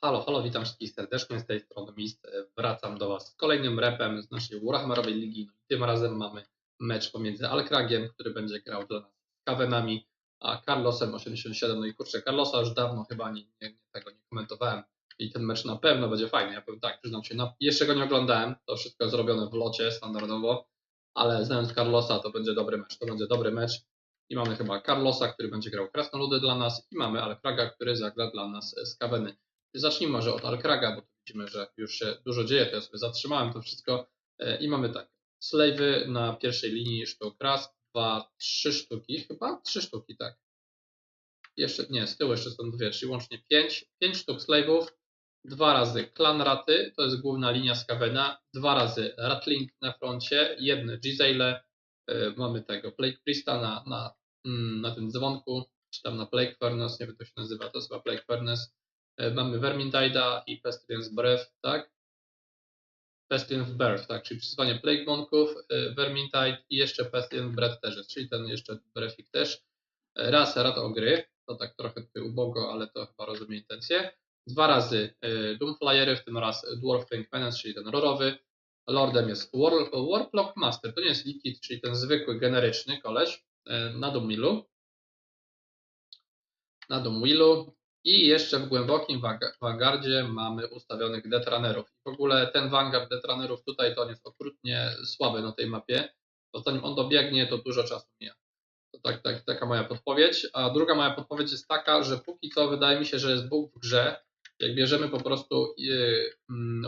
Halo, halo, witam wszystkich serdecznie z tej strony Mist. Wracam do Was z kolejnym repem z naszej Warhammerowej Ligi. No Tym razem mamy mecz pomiędzy Alkragiem, który będzie grał dla nas z Kawenami, a Carlosem 87. No i kurczę, Carlosa już dawno chyba nie, nie, tego nie komentowałem i ten mecz na pewno będzie fajny. Ja powiem tak, przyznam się, no, jeszcze go nie oglądałem, to wszystko zrobione w locie standardowo, ale znając Carlosa to będzie dobry mecz, to będzie dobry mecz. I mamy chyba Carlosa, który będzie grał Krasnoludy dla nas i mamy Alkraga, który zagra dla nas z Kaweny. Zacznijmy może od Alkraga, bo widzimy, że już się dużo dzieje, to ja sobie zatrzymałem to wszystko e, i mamy tak, Slave'y na pierwszej linii sztuk raz, dwa, trzy sztuki, chyba? Trzy sztuki, tak. Jeszcze, nie, z tyłu jeszcze są dwie, czyli łącznie pięć, pięć sztuk Slave'ów, dwa razy Klan Raty, to jest główna linia z Kavena, dwa razy Ratling na froncie, jedne Gizale, e, mamy tego Plague Priesta na, na, mm, na tym dzwonku, czy tam na Plague Furnace, nie wiem to się nazywa, to jest chyba Plague Furnace, mamy Vermintide'a i Pestilence Breath, tak? Pestilence Breath, tak, czyli przyzywanie Plague Monków, e, Vermintide i jeszcze Pestilence Breath też czyli ten jeszcze Breathik też. E, raz Rad Ogry, to tak trochę tutaj ubogo, ale to chyba rozumie intencje. Dwa razy Doomflyery, w tym raz Dwarf Tank Menace, czyli ten rorowy. Lordem jest War, Warplock Master, to nie jest Liquid, czyli ten zwykły, generyczny koleś na Doomwheelu. Na Doomwheelu i jeszcze w głębokim Vanguardzie mamy ustawionych Detranerów. W ogóle ten Vanguard Detranerów tutaj to on jest okrutnie słaby na tej mapie. Bo zanim on dobiegnie, to dużo czasu mija. To tak, tak, taka moja podpowiedź. A druga moja podpowiedź jest taka, że póki co wydaje mi się, że jest Bóg w grze. Jak bierzemy po prostu yy,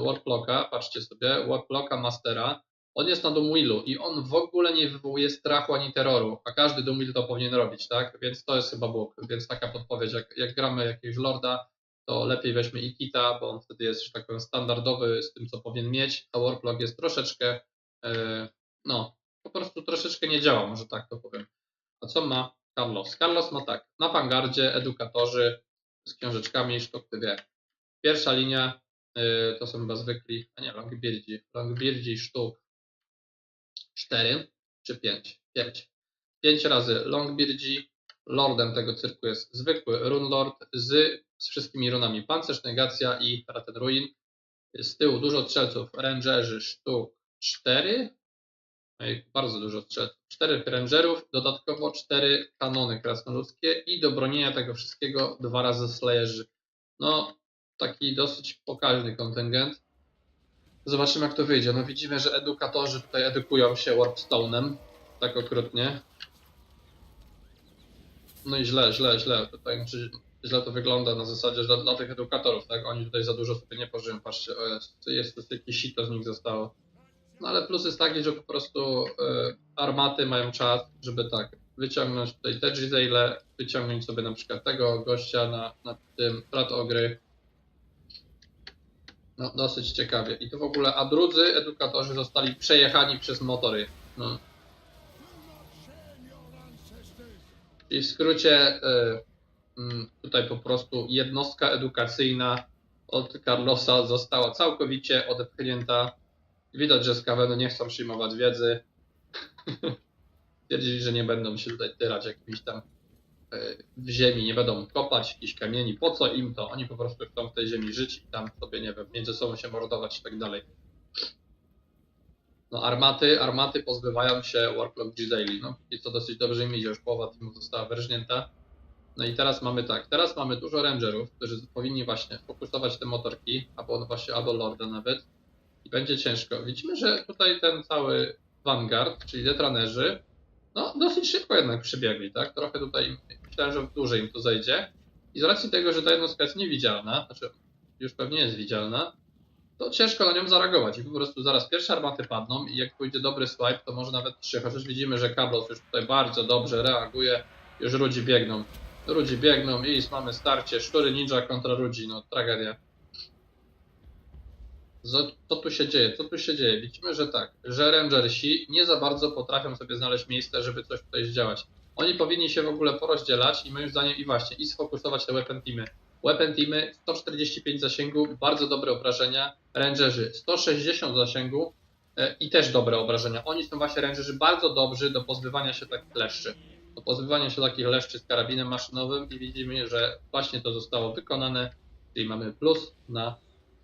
Warplocka, patrzcie sobie, Warplocka Mastera, on jest na Doomwheelu i on w ogóle nie wywołuje strachu ani terroru, a każdy Doomwheel to powinien robić, tak? Więc to jest chyba bóg. Więc taka podpowiedź, jak, jak gramy jakiegoś Lorda, to lepiej weźmy Ikita, bo on wtedy jest, że tak powiem, standardowy z tym, co powinien mieć, a Warplock jest troszeczkę, yy, no, po prostu troszeczkę nie działa, może tak to powiem. A co ma Carlos? Carlos ma tak, na Vanguardzie edukatorzy z książeczkami sztuk wie. Pierwsza linia yy, to są chyba zwykli, a nie, Longbeardzi, Longbeardzi sztuk 4 czy 5? 5. 5 razy Longbeardzi. Lordem tego cyrku jest zwykły Runelord z, z wszystkimi runami pancerz, negacja i Raten Ruin. Z tyłu dużo strzelców, rangerzy sztuk 4. No bardzo dużo strzelców. 4 rangerów, dodatkowo 4 kanony krasnoludzkie i do bronienia tego wszystkiego dwa razy slayerzy. No, taki dosyć pokaźny kontyngent. Zobaczymy jak to wyjdzie. No widzimy, że edukatorzy tutaj edukują się Warpstone'em. Tak okrutnie. No i źle, źle, źle. Tutaj znaczy, źle to wygląda na zasadzie, że dla, tych edukatorów, tak? Oni tutaj za dużo sobie nie pożyją. Patrzcie, o jest, jest, jest jakieś sito z nich zostało. No ale plus jest taki, że po prostu y, armaty mają czas, żeby tak, wyciągnąć tutaj te Gizale, wyciągnąć sobie na przykład tego gościa na, na tym Prat Ogry, no, dosyć ciekawie. I to w ogóle, a drudzy edukatorzy zostali przejechani przez motory. No. I w skrócie, y, mm, tutaj po prostu jednostka edukacyjna od Carlosa została całkowicie odepchnięta. Widać, że z Kawenu nie chcą przyjmować wiedzy. Twierdzili, że nie będą się tutaj tyrać jakimiś tam w ziemi, nie będą kopać jakichś kamieni, po co im to? Oni po prostu chcą w tej ziemi żyć i tam sobie, nie wiem, między sobą się mordować i tak dalej. No armaty, armaty pozbywają się Warclock Gizali, no i co dosyć dobrze im idzie, już połowa teamu została wyrżnięta. No i teraz mamy tak, teraz mamy dużo rangerów, którzy powinni właśnie fokusować te motorki, albo właśnie, albo Lorda nawet. I będzie ciężko. Widzimy, że tutaj ten cały Vanguard, czyli detranerzy, no dosyć szybko jednak przybiegli, tak? Trochę tutaj myślałem, że dłużej im to zejdzie. I z racji tego, że ta jednostka jest niewidzialna, znaczy już pewnie jest widzialna, to ciężko na nią zareagować i po prostu zaraz pierwsze armaty padną i jak pójdzie dobry swipe, to może nawet trzy, chociaż widzimy, że Kablos już tutaj bardzo dobrze reaguje, już Rudzi biegną. Rudzi biegną i mamy starcie, Szczury Ninja kontra Rudzi, no tragedia. Co tu się dzieje? Co tu się dzieje? Widzimy, że tak, że Rangersi nie za bardzo potrafią sobie znaleźć miejsce, żeby coś tutaj zdziałać. Oni powinni się w ogóle porozdzielać i moim zdaniem i właśnie, i sfokusować te weapon teamy. Weapon teamy 145 zasięgu, bardzo dobre obrażenia. Rangerzy 160 zasięgu e, i też dobre obrażenia. Oni są właśnie rangerzy bardzo dobrzy do pozbywania się takich leszczy. Do pozbywania się takich leszczy z karabinem maszynowym i widzimy, że właśnie to zostało wykonane. Czyli mamy plus na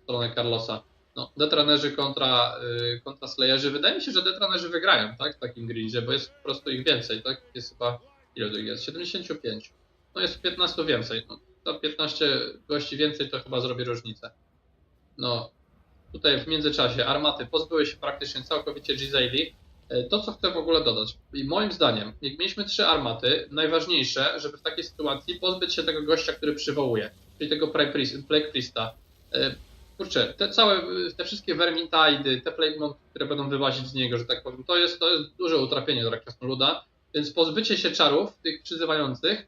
stronę Carlosa. No, detranerzy kontra, y, kontra Slayerzy. Wydaje mi się, że detranerzy wygrają, tak? W takim grindzie, bo jest po prostu ich więcej, tak? Jest chyba, ile to jest? 75. No jest 15 więcej. No, to 15 gości więcej to chyba zrobi różnicę. No, tutaj w międzyczasie armaty pozbyły się praktycznie całkowicie Gizeli. E, To, co chcę w ogóle dodać, i moim zdaniem, jak mieliśmy trzy armaty, najważniejsze, żeby w takiej sytuacji pozbyć się tego gościa, który przywołuje, czyli tego Plague Priest- Plague Priesta. Kurczę, te całe, te wszystkie Vermintidy, te Plague Monk, które będą wyłazić z niego, że tak powiem, to jest, to jest duże utrapienie dla Krasnoluda, więc pozbycie się czarów, tych przyzywających,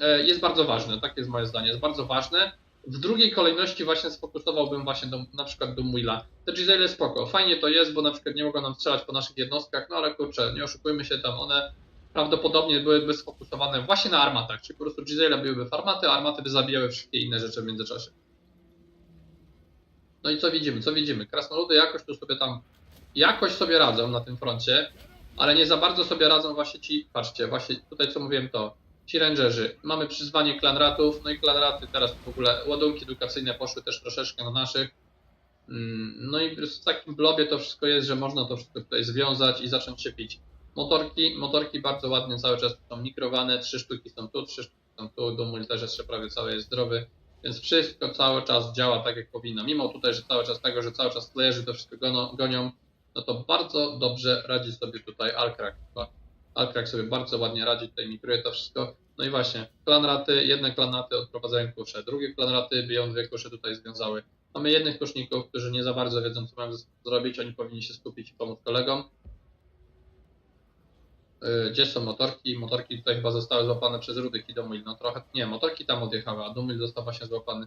e, jest bardzo ważne, tak jest moje zdanie, jest bardzo ważne. W drugiej kolejności właśnie sfokusowałbym właśnie do, na przykład do Muila. Te Gisele spoko, fajnie to jest, bo na przykład nie mogą nam strzelać po naszych jednostkach, no ale kurczę, nie oszukujmy się tam, one prawdopodobnie byłyby sfokusowane właśnie na armatach, czyli po prostu Gisele byłyby w armaty, a armaty by zabijały wszystkie inne rzeczy w międzyczasie. No i co widzimy, co widzimy? Krasnoludy jakoś tu sobie tam, jakoś sobie radzą na tym froncie, ale nie za bardzo sobie radzą właśnie ci, patrzcie, właśnie tutaj co mówiłem to, ci rangerzy. Mamy przyzwanie klanratów, no i klanraty teraz w ogóle ładunki edukacyjne poszły też troszeczkę na naszych. Mm, No i w takim blobie to wszystko jest, że można to wszystko tutaj związać i zacząć się pić. Motorki, motorki bardzo ładnie cały czas są mikrowane, trzy sztuki są tu, trzy sztuki są tu, Dumul też jeszcze prawie cały jest zdrowy, więc wszystko cały czas działa tak jak powinno. Mimo tutaj, że cały czas tego, że cały czas playerzy to wszystko gonią, no to bardzo dobrze radzi sobie tutaj Alkrak. Alkrak sobie bardzo ładnie radzi, tutaj mikruje to wszystko. No i właśnie, klanraty, jedne klanraty odprowadzają kusze, drugie klanraty biją dwie kusze tutaj związały. Mamy jednych kuszników, którzy nie za bardzo wiedzą, co mają zrobić, oni powinni się skupić i pomóc kolegom. Yy, Gdzie są motorki? Motorki tutaj chyba zostały złapane przez Rudyk i Dumil. No trochę, nie, motorki tam odjechały, a Dumil został właśnie złapany.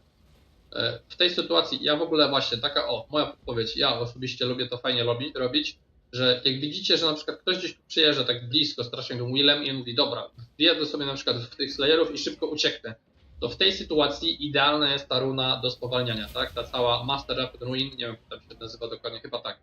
Yy, W tej sytuacji ja w ogóle właśnie taka, o, moja podpowiedź, ja osobiście lubię to fajnie robi, robić, że jak widzicie, że na przykład ktoś gdzieś przyjeżdża tak blisko strasznie tym Willem i mówi, dobra, wjadę sobie na przykład w tych Slayerów i szybko ucieknę, to w tej sytuacji idealna jest ta runa do spowalniania, tak? Ta cała Master Rapid Ruin, nie wiem jak tam się nazywa dokładnie, chyba tak.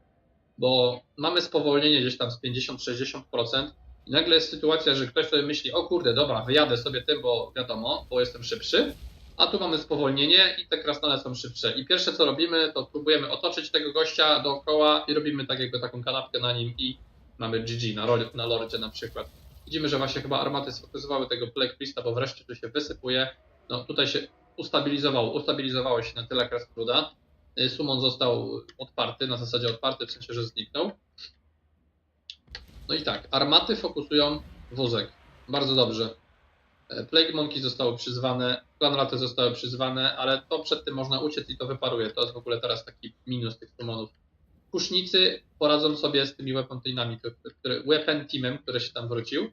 Bo mamy spowolnienie gdzieś tam z 50-60% i nagle jest sytuacja, że ktoś sobie myśli, o kurde, dobra, wyjadę sobie tym, bo wiadomo, bo jestem szybszy, a tu mamy spowolnienie i te krasnale są szybsze. I pierwsze co robimy, to próbujemy otoczyć tego gościa dookoła i robimy tak jakby taką kanapkę na nim i mamy GG na, rol- na lordzie na przykład. Widzimy, że właśnie chyba armaty sfokusowały tego Plague Priesta, bo wreszcie tu się wysypuje. No tutaj się ustabilizowało, ustabilizowało się na tyle krasnoluda. Y, Summon został odparty, na zasadzie odparty, w sensie, że zniknął. No i tak, armaty fokusują wózek. Bardzo dobrze. E, Plague Monkey zostało przyzwane, Clanraty zostały przyzwane, ale to przed tym można uciec i to wyparuje. To jest w ogóle teraz taki minus tych summonów. Kusznicy poradzą sobie z tymi weapon teamami, które, weapon teamem, który się tam wrócił.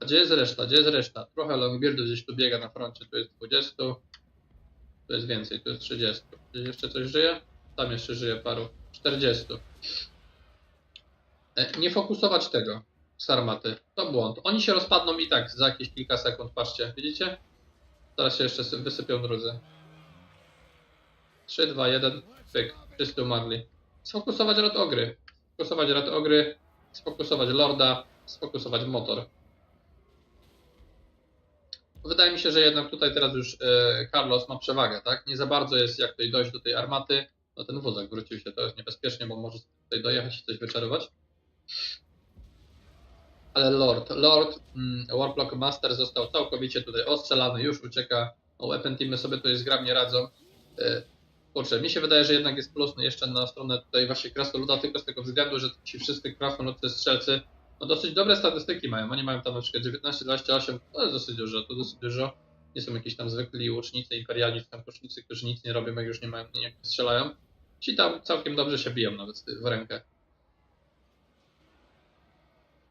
A gdzie jest reszta? Gdzie jest reszta? Trochę Longbeardu gdzieś tu biega na froncie, tu jest 20, tu jest więcej, tu jest 30. Gdzieś jeszcze coś żyje? Tam jeszcze żyje paru. 40. E, Nie fokusować tego z armaty. To błąd. Oni się rozpadną i tak za jakieś kilka sekund, patrzcie, widzicie? Teraz się jeszcze sy- wysypią drudzy. 3, 2, 1, pyk, wszyscy umarli. Sfokusować rad ogry. Sfokusować rad ogry, sfokusować lorda, sfokusować motor. Wydaje mi się, że jednak tutaj teraz już e, Carlos ma przewagę, tak? Nie za bardzo jest jak tutaj dojść do tej armaty. No ten wózek wrócił się, to jest niebezpiecznie, bo może tutaj dojechać i coś wyczarować. Ale Lord, Lord, mm, Master został całkowicie tutaj ostrzelany, już ucieka. O Weapon Teamy sobie tutaj zgrabnie radzą. E, Kurczę, mi się wydaje, że jednak jest plus jeszcze na stronę tutaj właśnie Krasnoluda, tylko z tego względu, że ci wszyscy Krasnoludcy strzelcy no dosyć dobre statystyki mają. Oni mają tam na przykład 19-28, to jest dosyć dużo, to dosyć dużo. Nie są jakieś tam zwykli łucznicy, imperialni, tam kusznicy, którzy nic nie robią, jak już nie mają, nie strzelają. Ci tam całkiem dobrze się biją nawet w rękę.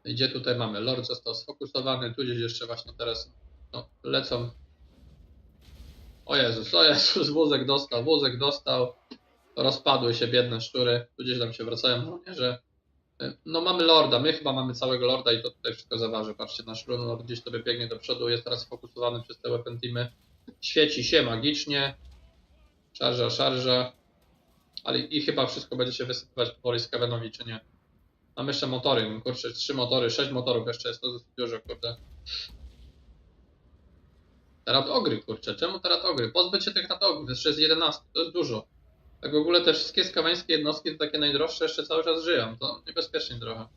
Gdzie tutaj mamy? Lord został sfokusowany, tu gdzieś jeszcze właśnie teraz no, lecą. O Jezus, o Jezus, wózek dostał, wózek dostał. Rozpadły się biedne szczury, tu gdzieś tam się wracają żołnierze. No mamy Lorda, my chyba mamy całego Lorda i to tutaj wszystko zaważy. Patrzcie, nasz Lord gdzieś sobie biegnie do przodu, jest teraz sfokusowany przez te weapon teamy. Świeci się magicznie. Szarża, szarża. Ale i chyba wszystko będzie się wysypywać powoli z czy nie? Mam jeszcze motory, kurczę, trzy motory, sześć motorów jeszcze jest, to dużo, kurde. Terat ogry, kurczę. Czemu terat ogry? Pozbyć się tych ratogrów, jeszcze jest 11, to jest dużo. Tak w ogóle te wszystkie skaweńskie jednostki, to takie najdroższe, jeszcze cały czas żyją. To niebezpiecznie trochę.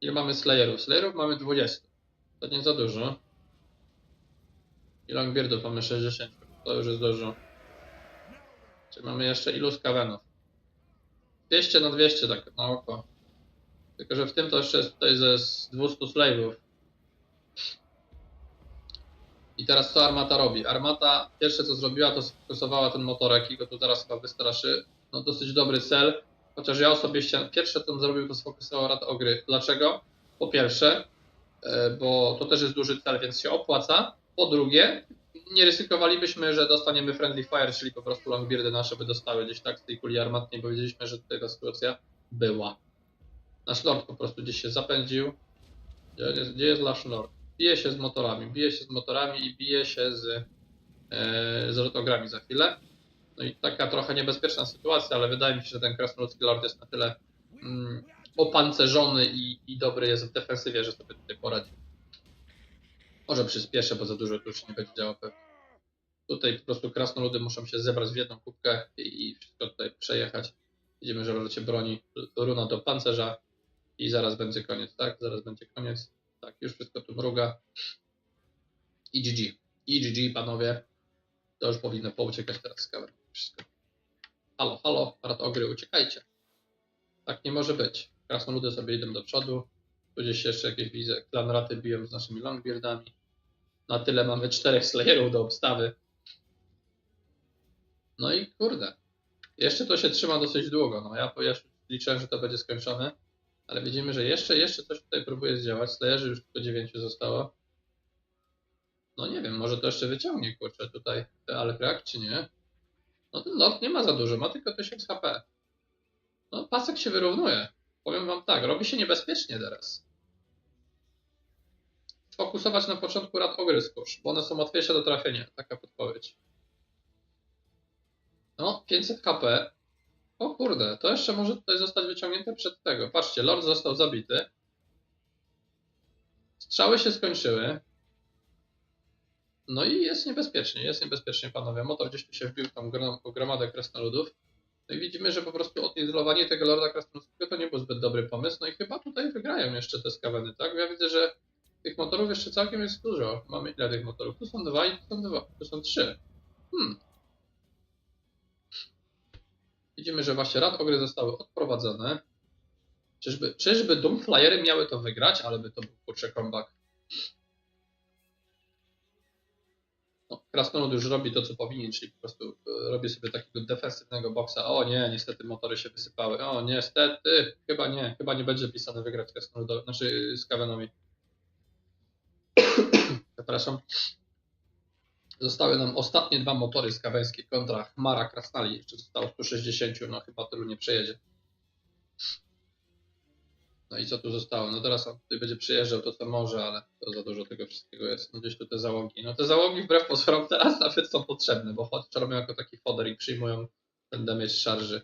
Ile mamy Slayerów? Slayerów mamy 20. To nie za dużo. I Longbeardów mamy 60. To już jest dużo. Czy mamy jeszcze ilu skawenów? 200 na 200 tak na oko. Tylko, że w tym to jeszcze jest tutaj ze z 200 slave'ów. I teraz co armata robi? Armata pierwsze co zrobiła to sfokusowała ten motorek i go tu zaraz chyba wystraszy. No dosyć dobry cel. Chociaż ja osobiście pierwsze co zrobił to sfokusował rad ogry. Dlaczego? Po pierwsze, e, bo to też jest duży cel, więc się opłaca. Po drugie, nie ryzykowalibyśmy, że dostaniemy friendly fire, czyli po prostu longbeardy nasze by dostały gdzieś tak z tej kuli armatnej, bo wiedzieliśmy, że tutaj ta sytuacja była. Nasz lord po prostu gdzieś się zapędził. Gdzie jest, gdzie jest nasz lord? Bije się z motorami, bije się z motorami i bije się z, e, z rotogrami za chwilę. No i taka trochę niebezpieczna sytuacja, ale wydaje mi się, że ten krasnoludzki lord jest na tyle mm, opancerzony i, i dobry jest w defensywie, że sobie tutaj poradzi. Może przyspieszę, bo za dużo tu już nie będzie działo pewnie. Tutaj po prostu krasnoludy muszą się zebrać w jedną kubkę i, wszystko tutaj przejechać. Widzimy, że lecie broni runa do pancerza i zaraz będzie koniec, tak? Zaraz będzie koniec. Tak, już wszystko tu mruga. I GG. I GG, panowie. To już powinno pouciekać teraz z kamer. Wszystko. Halo, halo, rat ogry, uciekajcie. Tak nie może być. Krasnoludy sobie idą do przodu. Gdzieś jeszcze jakieś widzę. Klanraty biją z naszymi longbeardami. Na tyle mamy czterech slayerów do obstawy. No i kurde. Jeszcze to się trzyma dosyć długo. No ja, ja liczę, że to będzie skończone. Ale widzimy, że jeszcze, jeszcze coś tutaj próbuje zdziałać. Slayerzy już tylko 9 zostało. No nie wiem, może to jeszcze wyciągnie, kurczę, tutaj Alkrak, czy nie? No ten Lord nie ma za dużo, ma tylko 1000 HP. No pasek się wyrównuje. Powiem wam tak, robi się niebezpiecznie teraz. Fokusować na początku rad ogrys kurz, bo one są łatwiejsze do trafienia. Taka podpowiedź. No, 500 HP. O kurde, to jeszcze może tutaj zostać wyciągnięte przed tego. Patrzcie, Lord został zabity. Strzały się skończyły. No i jest niebezpiecznie, jest niebezpiecznie, panowie. Motor gdzieś tu się wbił grom- gromadę krasnoludów. No i widzimy, że po prostu odizolowanie tego Lorda Krasnoludzkiego to nie był zbyt dobry pomysł. No i chyba tutaj wygrają jeszcze te skaweny, tak? Ja widzę, że tych motorów jeszcze całkiem jest dużo. Mamy ile tych motorów? Tu są dwa i tu są dwa. Tu są trzy. Hmm. Widzimy, że właśnie rad ogry zostały odprowadzone. Czyżby, czyżby Doomflyery miały to wygrać, ale by to był kurczę comeback. No, Krasnolud już robi to, co powinien, czyli po prostu e, robi sobie takiego defensywnego boksa. O nie, niestety motory się wysypały. O niestety, chyba nie, chyba nie będzie pisane wygrać Krasnoludowi, znaczy z Kawenowi. Przepraszam. Zostały nam ostatnie dwa motory skaweńskie kontra Chmara Krasnali. Jeszcze zostało 160, no chyba tylu nie przejedzie. No i co tu zostało? No teraz on tutaj będzie przyjeżdżał to co może, ale to za dużo tego wszystkiego jest. No gdzieś tu te załogi. No te załogi wbrew pozorom teraz nawet są potrzebne, bo chodź robią jako taki foder i przyjmują ten damage szarży.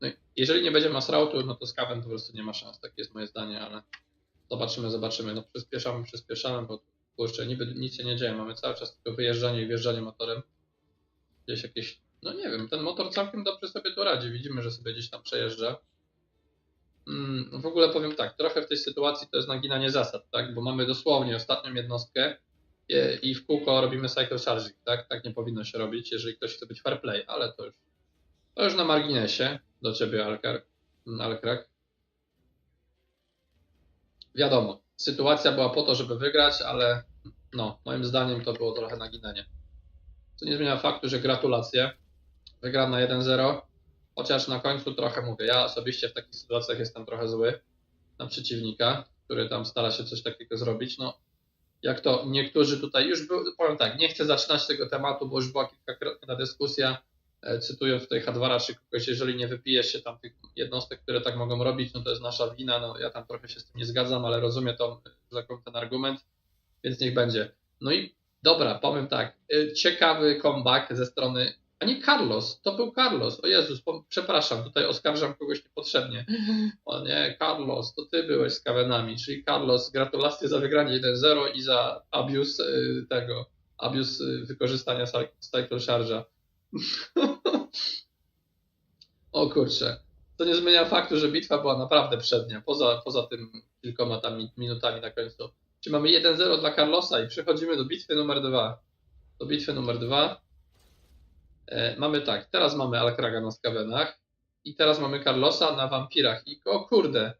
No i jeżeli nie będzie masrautu, no to skawen to po prostu nie ma szans, takie jest moje zdanie, ale zobaczymy, zobaczymy. No przyspieszamy, przyspieszamy, bo kurczę, niby nic się nie dzieje, mamy cały czas tylko wyjeżdżanie i wjeżdżanie motorem. Gdzieś jakieś, no nie wiem, ten motor całkiem dobrze sobie tu radzi, widzimy, że sobie gdzieś tam przejeżdża. Mm, w ogóle powiem tak, trochę w tej sytuacji to jest naginanie zasad, tak, bo mamy dosłownie ostatnią jednostkę i, i w kółko robimy cycle charging, tak, tak nie powinno się robić, jeżeli ktoś chce być fair play, ale to już, to już na marginesie, do ciebie Alkar, Alkrak. Wiadomo, sytuacja była po to, żeby wygrać, ale no, moim zdaniem to było trochę naginanie. Co nie zmienia faktu, że gratulacje. Wygrana 1-0, chociaż na końcu trochę mówię, ja osobiście w takich sytuacjach jestem trochę zły na przeciwnika, który tam stara się coś takiego zrobić. No, jak to niektórzy tutaj już był, powiem tak, nie chcę zaczynać tego tematu, bo już była kilkakrotna dyskusja, e, cytując tutaj Hadwara czy kogoś, jeżeli nie wypijesz się tam tych jednostek, które tak mogą robić, no to jest nasza wina, no ja tam trochę się z tym nie zgadzam, ale rozumiem to, ten argument, więc niech będzie. No i dobra, powiem tak, y, ciekawy comeback ze strony A nie Carlos, to był Carlos. O Jezus, po, przepraszam, tutaj oskarżam kogoś niepotrzebnie. O nie, Carlos, to ty byłeś z Kawenami, czyli Carlos, gratulacje za wygranie 1-0 i za abuse y, tego, abuse y, wykorzystania cycle charge'a. O kurczę, to nie zmienia faktu, że bitwa była naprawdę przednia, poza, poza tym kilkoma tam minutami na końcu. Czyli mamy 1-0 dla Carlosa i przechodzimy do bitwy numer 2. Do bitwy numer 2. E, mamy tak, teraz mamy Alkraga na skawenach i teraz mamy Carlosa na wampirach. I o kurde,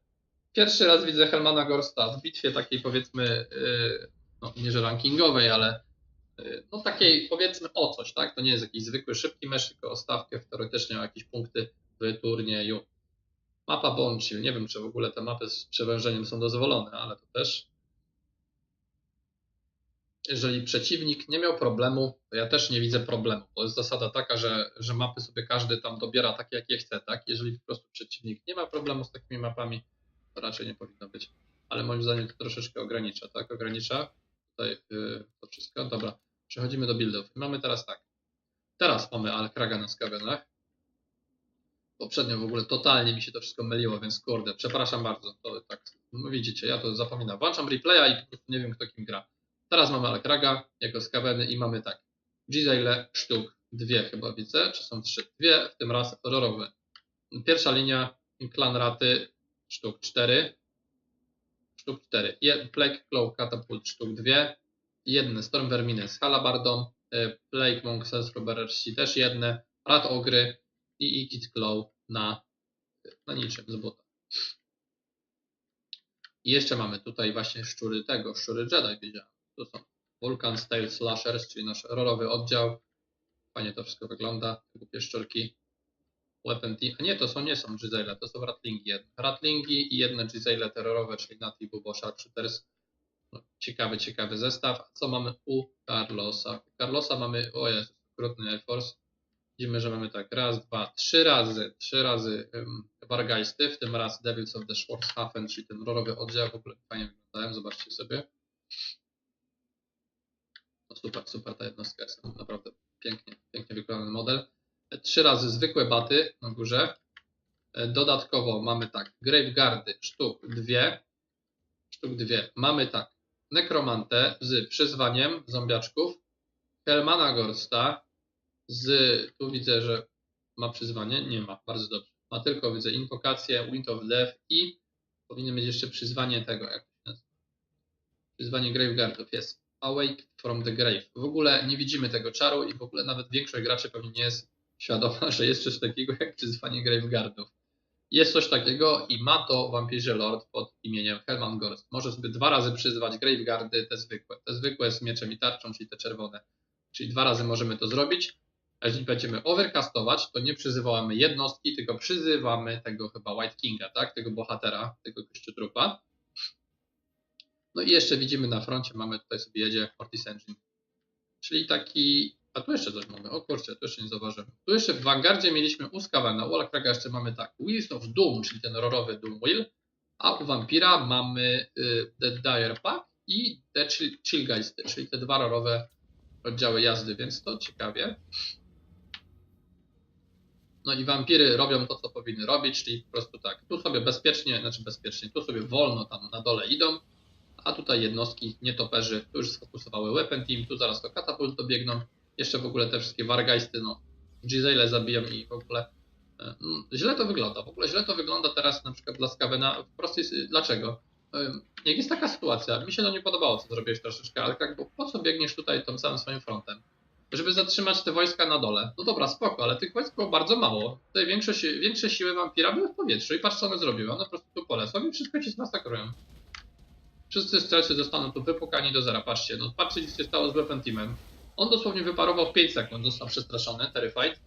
pierwszy raz widzę Helmana Gorsta w bitwie takiej powiedzmy, e, no nie że rankingowej, ale no takiej powiedzmy o coś, tak? To nie jest jakiś zwykły szybki mecz, tylko o stawkę teoretycznie o jakieś punkty w turnieju. Mapa Bonchill. Nie wiem, czy w ogóle te mapy z przewężeniem są dozwolone, ale to też jeżeli przeciwnik nie miał problemu, to ja też nie widzę problemu. To jest zasada taka, że, że mapy sobie każdy tam dobiera takie, jakie chce, tak? Jeżeli po prostu przeciwnik nie ma problemu z takimi mapami, to raczej nie powinno być. Ale moim zdaniem to troszeczkę ogranicza, tak? Ogranicza tutaj yy, to wszystko. Dobra, przechodzimy do buildów. Mamy teraz tak. Teraz mamy Alkraga na skawenach. Poprzednio w ogóle totalnie mi się to wszystko myliło, więc kurde, przepraszam bardzo. To tak, no widzicie, ja to zapominam. Włączam replaya i po prostu nie wiem, kto kim gra. Teraz mamy Alkraga jako skaweny i mamy tak. Gizale sztuk dwie chyba widzę, czy są trzy? Dwie, w tym raz horrorowe. Pierwsza linia klan raty sztuk cztery. Sztuk cztery. Plague Claw Catapult sztuk dwie. Jedne Storm Vermine z halabardą. E, Plague Monk Self-Roberersi też jedne. Rat Ogry i Ikit Claw na, na niczym z buta. I jeszcze mamy tutaj właśnie szczury tego, szczury Jedi widziałem. To są Vulcan Style Slashers, czyli nasz rolowy oddział. Fajnie to wszystko wygląda. Głupie szczurki. Weapon Team. A nie, to są, nie są Gizale, to są Ratlingi. Ratlingi i jedne Gizale terrorowe, czyli Nati, Bubo, Sharpshooters. No, ciekawy, ciekawy zestaw. Co mamy u Carlosa? U Carlosa mamy, o jest, okrutny Air Force. Widzimy, że mamy tak, raz, dwa, trzy razy, trzy razy um, Bargeisty, w tym raz Devils of the Schwarzhafen, czyli ten rolowy oddział, w ogóle fajnie wyglądają, zobaczcie sobie. No super, super ta jednostka jest naprawdę pięknie, pięknie wykonany model. Trzy razy zwykłe baty na górze. Dodatkowo mamy tak, Graveguardy sztuk dwie, sztuk dwie. Mamy tak, Nekromantę z przyzwaniem zombiaczków, Helmana Gorsta z, tu widzę, że ma przyzwanie, nie ma, bardzo dobrze. Ma tylko, widzę, inwokację, Wind of Death i powinien mieć jeszcze przyzwanie tego, jak to nazywa. Przyzwanie Graveguardów jest. Awake from the Grave. W ogóle nie widzimy tego czaru i w ogóle nawet większość graczy pewnie nie jest świadoma, że jest coś takiego jak przyzwanie Graveguardów. Jest coś takiego i ma to Vampirze Lord pod imieniem Helman Gorst. Może sobie dwa razy przyzwać Graveguardy, te zwykłe. Te zwykłe z mieczem i tarczą, czyli te czerwone. Czyli dwa razy możemy to zrobić. A jeżeli będziemy overcastować, to nie przyzywamy jednostki, tylko przyzywamy tego chyba White Kinga, tak? Tego bohatera, tego kościotrupa. No i jeszcze widzimy na froncie, mamy tutaj sobie jedzie Fortis Engine. Czyli taki, a tu jeszcze coś mamy, o kurczę, tu jeszcze nie zauważyłem. Tu jeszcze w Vanguardzie mieliśmy u Skavena, u Alkraga jeszcze mamy tak, Wheels of Doom, czyli ten rorowy Doom Wheel, a u Vampira mamy y, The Dire Pack i The Chill, Guys, czyli te dwa rorowe oddziały jazdy, więc to ciekawie. No i wampiry robią to, co powinny robić, czyli po prostu tak, tu sobie bezpiecznie, znaczy bezpiecznie, tu sobie wolno tam na dole idą, a tutaj jednostki nietoperzy tu już sfokusowały Weapon Team, tu zaraz to katapult dobiegną, jeszcze w ogóle te wszystkie Wargeisty, no Gizale zabiją i w ogóle e, no, źle to wygląda, w ogóle źle to wygląda teraz na przykład dla Skavena, w prostej, dlaczego? Jak jest taka sytuacja, mi się to nie podobało, co zrobiłeś troszeczkę, ale jak, bo po co biegniesz tutaj tą całym swoim frontem? Żeby zatrzymać te wojska na dole. No dobra, spoko, ale tych wojsk było bardzo mało. Tutaj większość, większe siły wampira były w powietrzu i patrz co one zrobiły. One po prostu tu polecą i wszystko ci zmasakrują. Wszyscy strzelcy zostaną tu wypukani do zera. Patrzcie, no patrzcie, co się stało z Weapon Teamem. On dosłownie wyparował w 5 sekund, został przestraszony, terrified.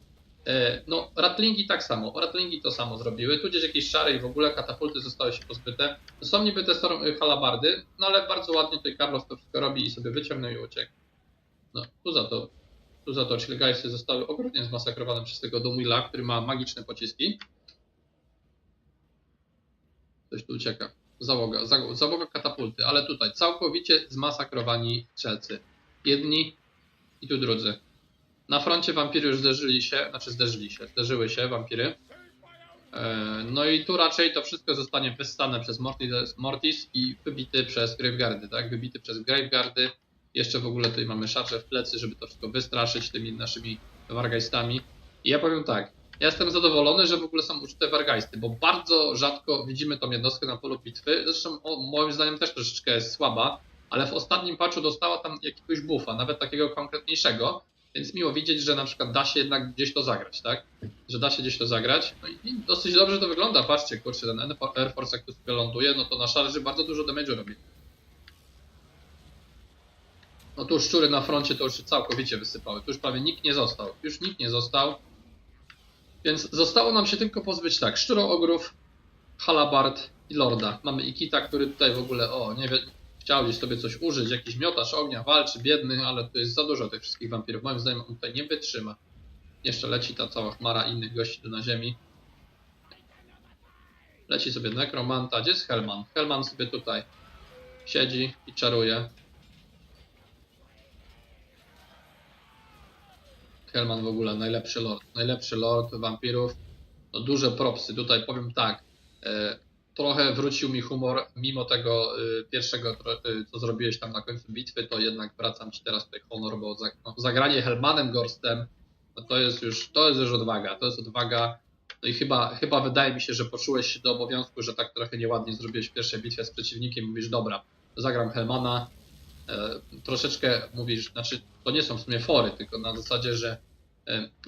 E, no, Ratlingi tak samo. Ratlingi to samo zrobiły. Gdzieś jakieś szare i w ogóle katapulty zostały się pozbyte. Są niby te y, halabardy, no ale bardzo ładnie tutaj Carlos to wszystko robi i sobie wyciągnął i uciekł. No, tu za to, tu za to Chilgaisy zostały okrutnie zmasakrowane przez tego Dumwilla, który ma magiczne pociski. Coś tu ucieka załoga, załoga katapulty, ale tutaj całkowicie zmasakrowani strzelcy. Jedni i tu drudzy. Na froncie wampiry już zderzyli się, znaczy zderzyli się, zderzyły się wampiry. E, No i tu raczej to wszystko zostanie wyssane przez Mortis, i wybity przez Graveguardy, tak? Wybity przez Graveguardy. Jeszcze w ogóle tutaj mamy szarże w plecy, żeby to wszystko wystraszyć tymi naszymi Wargeistami. I ja powiem tak, ja jestem zadowolony, że w ogóle są użyte Wargeisty, bo bardzo rzadko widzimy tą jednostkę na polu bitwy. Zresztą o, moim zdaniem też troszeczkę jest słaba, ale w ostatnim patchu dostała tam jakiegoś buffa, nawet takiego konkretniejszego, więc miło widzieć, że na przykład da się jednak gdzieś to zagrać, tak? Że da się gdzieś to zagrać. No i dosyć dobrze to wygląda, patrzcie, kurczę, ten Air Force jak tu sobie ląduje, no to na szarży bardzo dużo damage'u robi. No tu szczury na froncie to już się całkowicie wysypały, tu już prawie nikt nie został, już nikt nie został. Więc zostało nam się tylko pozbyć tak, szczuroogrów, halabard i lorda. Mamy Ikita, który tutaj w ogóle, o, nie chciał gdzieś sobie coś użyć, jakiś miotacz ognia, walczy, biedny, ale tu jest za dużo tych wszystkich wampirów. Moim zdaniem on tutaj nie wytrzyma. Jeszcze leci ta cała chmara innych gości tu na ziemi. Leci sobie Necromanta. Gdzie jest Helman? Helman sobie tutaj siedzi i czaruje. Helman w ogóle najlepszy lord. Najlepszy lord wampirów. No duże propsy. Tutaj powiem tak. Trochę wrócił mi humor, mimo tego y, pierwszego, y, co zrobiłeś tam na końcu bitwy, to jednak wracam ci teraz tutaj honor, bo no, zagranie Helmanem Gorstem, no to jest już, to jest już odwaga, to jest odwaga. No i chyba, chyba wydaje mi się, że poczułeś się do obowiązku, że tak trochę nieładnie zrobiłeś w pierwszej bitwie z przeciwnikiem, mówisz, dobra, zagram Helmana, e, troszeczkę mówisz, znaczy to nie są w sumie fory, tylko na zasadzie, że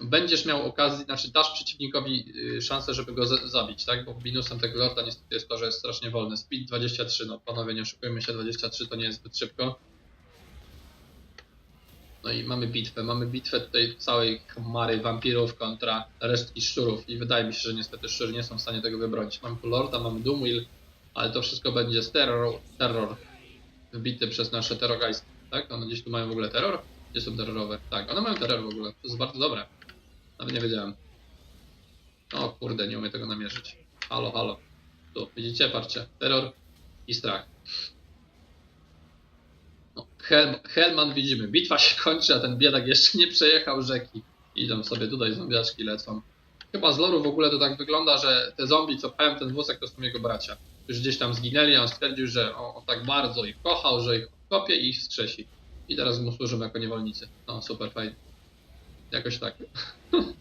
będziesz miał okazję, znaczy dasz przeciwnikowi y, szansę, żeby go zabić, tak? Bo minusem tego lorda niestety jest to, że jest strasznie wolny. Speed 23, no panowie, nie oszukujmy się, 23 to nie jest zbyt szybko. No i mamy bitwę, mamy bitwę tutaj całej chmary wampirów kontra resztki szczurów i wydaje mi się, że niestety szczury nie są w stanie tego wybronić. Mamy lorda, mamy Doomwheel, ale to wszystko będzie terror, terror wbity przez nasze terrorgeisty, tak? One gdzieś tu mają w ogóle terror? Są terrorowe? Tak, one mają terror w ogóle. To jest bardzo dobre. Nawet nie wiedziałem. O kurde, nie umiem tego namierzyć. Halo, halo. Tu, widzicie, patrzcie. Terror i strach. No, Hel Helman widzimy. Bitwa się kończy, a ten biedak jeszcze nie przejechał rzeki. Idą sobie tutaj, zombiaczki lecą. Chyba z loru w ogóle to tak wygląda, że te zombie, co pchają ten wózek, to są jego bracia. Już gdzieś tam zginęli, a on stwierdził, że on, on tak bardzo ich kochał, że ich kopie i ich wskrzesi. I teraz mu służą jako niewolnicy. No, super fajnie. Jakoś tak.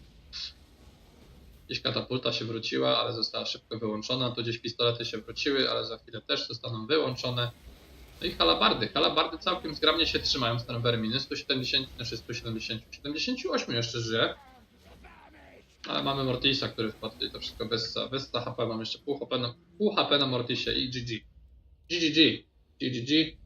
Gdzieś katapulta się wróciła, ale została szybko wyłączona. Tu gdzieś pistolety się wróciły, ale za chwilę też zostaną wyłączone. No i halabardy. Halabardy całkiem zgrabnie się trzymają z ten Verminy. 170, znaczy 170, 78 jeszcze żyje. Ale mamy Mortisa, który wpadł tutaj to wszystko bez, bez HP. Mam jeszcze pół HP, na, pół HP na Mortisie i GG. GGG. GGG.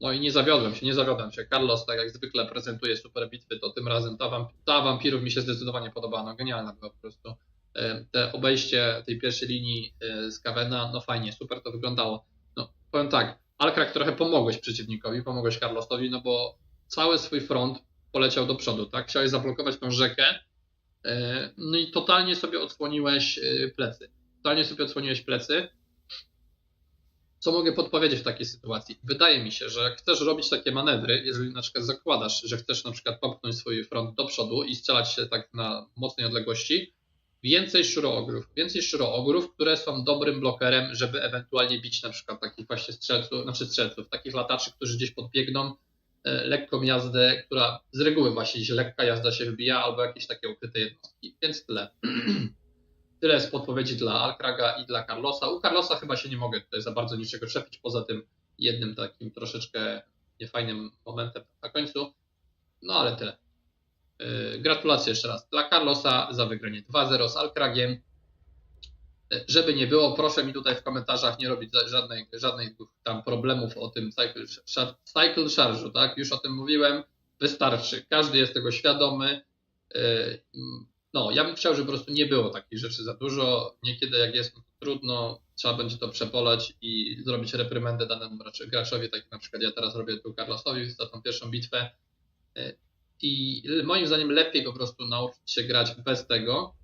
No i nie zawiodłem się, nie zawiodłem się. Carlos, tak jak zwykle, prezentuje super bitwy, to tym razem ta, wamp ta wampirów mi się zdecydowanie podoba. No genialna była po prostu. E, Te obejście tej pierwszej linii e, z Kavena, no fajnie, super to wyglądało. No powiem tak, Alkrak trochę pomogłeś przeciwnikowi, pomogłeś Carlosowi, no bo cały swój front poleciał do przodu, tak? Chciałeś zablokować tą rzekę, e, no i totalnie sobie odsłoniłeś plecy. Totalnie sobie odsłoniłeś plecy. Co mogę podpowiedzieć w takiej sytuacji? Wydaje mi się, że jak chcesz robić takie manewry, jeżeli na przykład zakładasz, że chcesz na przykład popchnąć swój front do przodu i strzelać się tak na mocnej odległości, więcej szuroogrów, więcej szuroogrów, które są dobrym blokerem, żeby ewentualnie bić na przykład takich właśnie strzelców, znaczy strzelców, takich lataczy, którzy gdzieś podbiegną, e, lekką jazdę, która z reguły właśnie gdzieś lekka jazda się wybija, albo jakieś takie ukryte jednostki, więc tyle. Tyle z podpowiedzi dla Alkraga i dla Carlosa. U Carlosa chyba się nie mogę tutaj za bardzo niczego czepić, poza tym jednym takim troszeczkę niefajnym momentem na końcu. No ale tyle. Yy, Gratulacje jeszcze raz dla Carlosa za wygranie 2-0 z Alkragiem. Yy, Żeby nie było, proszę mi tutaj w komentarzach nie robić żadnej, żadnych tam problemów o tym cycle, cycle charge'u, tak? Już o tym mówiłem. Wystarczy. Każdy jest tego świadomy. No, ja bym chciał, żeby po prostu nie było takich rzeczy za dużo. Niekiedy jak jest, no trudno, trzeba będzie to przepolać i zrobić reprymendę danemu graczowi, tak jak na przykład ja teraz robię tu Carlosowi za tą pierwszą bitwę. Y, I moim zdaniem lepiej po prostu nauczyć się grać bez tego.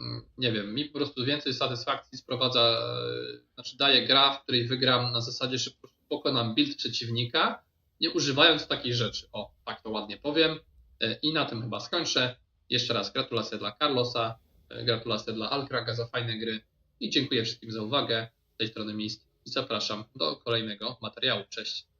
Mm, Nie wiem, mi po prostu więcej satysfakcji sprowadza, y, znaczy daje gra, w której wygram na zasadzie, że po prostu pokonam build przeciwnika, nie używając takich rzeczy. O, tak to ładnie powiem. E, I na tym chyba skończę. Jeszcze raz gratulacje dla Carlosa, e, gratulacje dla Alkraga za fajne gry i dziękuję wszystkim za uwagę. Z tej strony Mist i zapraszam do kolejnego materiału. Cześć.